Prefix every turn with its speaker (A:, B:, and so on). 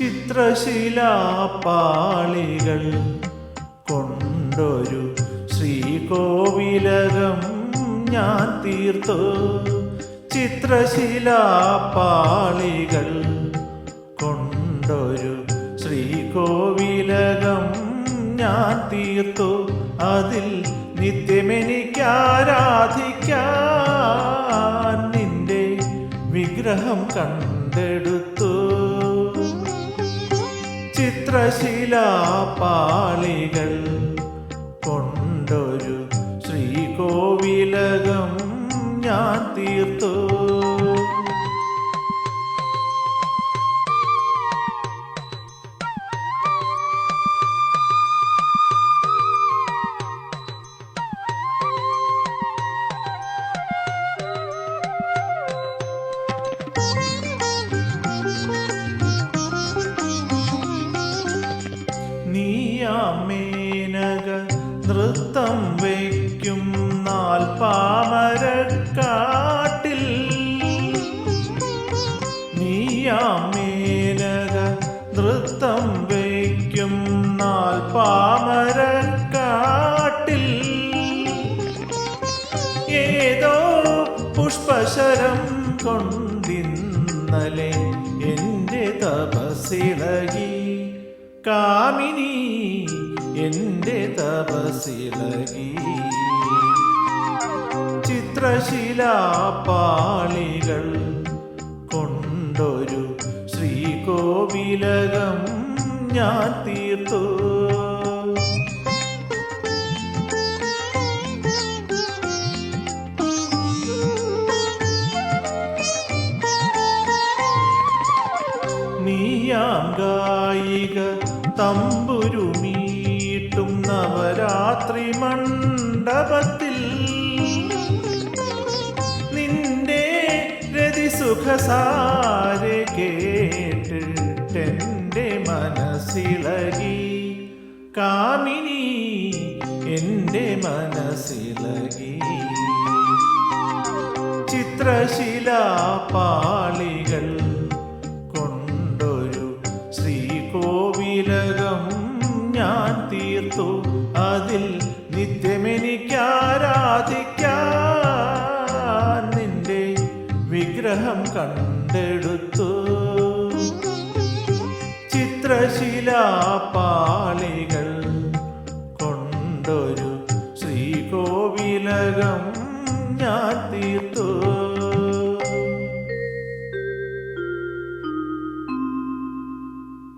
A: ചിത്രശിലാപ്പാളികൾ കൊണ്ടൊരു ശ്രീകോവിലകം ഞാൻ തീർത്തു. ചിത്രശിലാപ്പാളികൾ കൊണ്ടൊരു ശ്രീകോവിലകം ഞാൻ തീർത്തു. അതിൽ നിത്യമെനിക്കാരാധിക്കാൻ നിന്റെ വിഗ്രഹം കണ്ടെടുത്തു. ചിത്രശിലാപാളികൾ കൊണ്ടൊരു ശ്രീകോവിലകം ഞാൻ തീർത്തു. നീയാമേനക നൃത്തം വയ്ക്കും നാൽപ്പാമരക്കാട്ടിൽ നീയാമീനക നൃത്തം വയ്ക്കും കാട്ടിൽ ഏതോ പുഷ്പശരം കൊണ്ടിന്നലെ എന്റെ തപസിളകി കാമിനി എന്റെ തപസിലകി ചിത്രശിലാപാളികൾ കൊണ്ടൊരു ശ്രീകോവിലകം ഞാൻ തീർത്തു. നീയാം ഗായിക തമ്പുരുമീട്ടും നവരാത്രി മണ്ഡപത്തിൽ. നിന്റെ രതിസുഖസാരെ കേട്ടിട്ടെന്റെ മനസ്സിളകി. കാമിനി എന്റെ മനസ്സിളകി. ചിത്രശിലാപാളികൾ നിത്യമെനിക്കാരാധിക്കാൻ നിന്റെ വിഗ്രഹം കണ്ടെടുത്തു. ചിത്രശിലാപാളികൾ കൊണ്ടൊരു ശ്രീകോവിലകം ഞാൻ തീർത്തു.